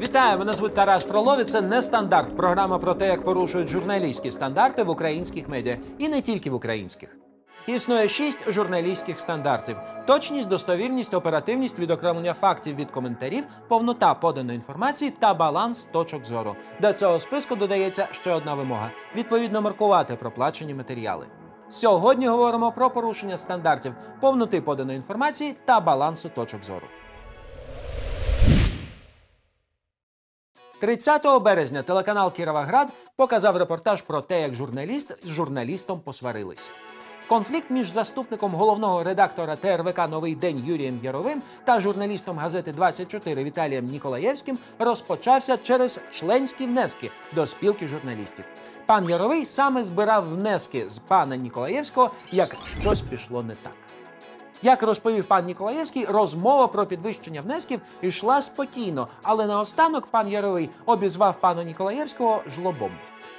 Вітаю, мене звуть Тарас Фролов. Це не стандарт. Програма про те, як порушують журналістські стандарти в українських медіа, і не тільки в українських. Існує шість журналістських стандартів: точність, достовірність, оперативність, відокремлення фактів від коментарів, повнота поданої інформації та баланс точок зору. До цього списку додається ще одна вимога: відповідно маркувати проплачені матеріали. Сьогодні говоримо про порушення стандартів повноти поданої інформації та балансу точок зору. 30 березня телеканал Кіровоград показав репортаж про те, як журналіст з журналістом посварились. Конфлікт між заступником головного редактора ТРВК Новий день Юрієм Яровим та журналістом газети 24 Віталієм Ніколаєвським розпочався через членські внески до спілки журналістів. Пан Яровий саме збирав внески з пана Ніколаєвського, як щось пішло не так. Як розповів пан Ніколаєвський, розмова про підвищення внесків йшла спокійно, але наостанок пан Яровий обізвав пана Ніколаєвського жлобом.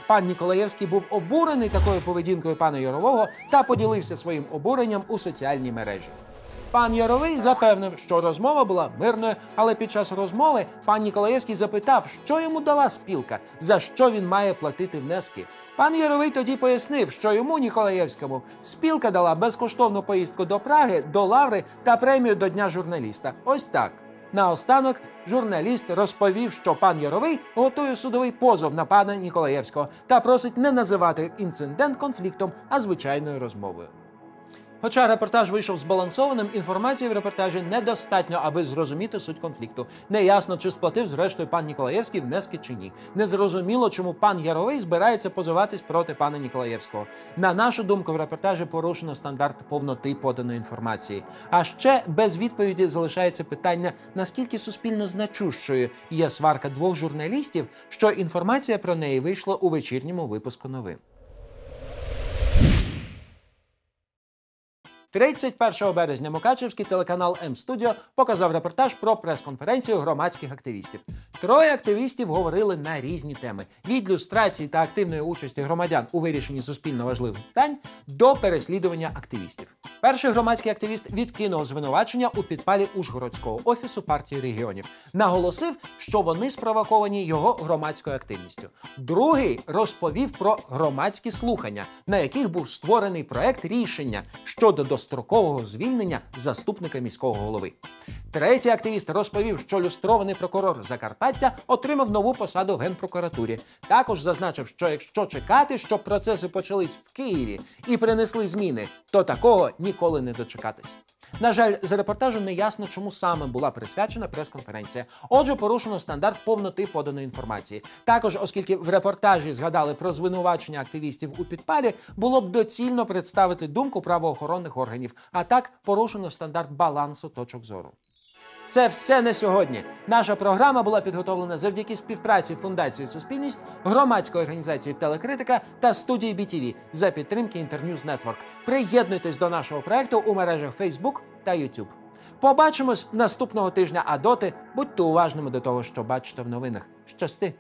Пан Ніколаєвський був обурений такою поведінкою пана Ярового та поділився своїм обуренням у соціальній мережі. Пан Яровий запевнив, що розмова була мирною, але під час розмови пан Ніколаєвський запитав, що йому дала спілка, за що він має платити внески. Пан Яровий тоді пояснив, що йому Ніколаєвському спілка дала безкоштовну поїздку до Праги, до Лаври та премію до Дня журналіста. Ось так. Наостанок журналіст розповів, що пан Яровий готує судовий позов на пана Ніколаєвського та просить не називати інцидент конфліктом, а звичайною розмовою. Хоча репортаж вийшов збалансованим, інформації в репортажі недостатньо, аби зрозуміти суть конфлікту. Неясно, чи сплатив зрештою пан Ніколаєвський внески чи ні. Незрозуміло, чому пан Яровий збирається позиватись проти пана Ніколаєвського. На нашу думку, в репортажі порушено стандарт повноти поданої інформації. А ще без відповіді залишається питання, наскільки суспільно значущою є сварка двох журналістів, що інформація про неї вийшла у вечірньому випуску новин. 31 березня Мукачевський телеканал М-Студіо показав репортаж про прес-конференцію громадських активістів. Троє активістів говорили на різні теми: від люстрації та активної участі громадян у вирішенні суспільно важливих питань до переслідування активістів. Перший громадський активіст відкинув звинувачення у підпалі Ужгородського офісу партії регіонів, наголосив, що вони спровоковані його громадською активністю. Другий розповів про громадські слухання, на яких був створений проект рішення щодо дострокового звільнення заступника міського голови. Третій активіст розповів, що люстрований прокурор Закарпаття отримав нову посаду в генпрокуратурі. Також зазначив, що якщо чекати, щоб процеси почались в Києві і принесли зміни, то такого ніколи не дочекатись. На жаль, з репортажу не ясно, чому саме була присвячена прес-конференція. Отже, порушено стандарт повноти поданої інформації. Також, оскільки в репортажі згадали про звинувачення активістів у підпалі, було б доцільно представити думку правоохоронних органів. А так порушено стандарт балансу точок зору. Це все на сьогодні. Наша програма була підготовлена завдяки співпраці Фундації Суспільність, громадської організації Телекритика та студії BTV за підтримки Інтерньюз Нетворк. Приєднуйтесь до нашого проекту у мережах Facebook та YouTube. Побачимось наступного тижня. А доти будьте уважними до того, що бачите в новинах. Щасти!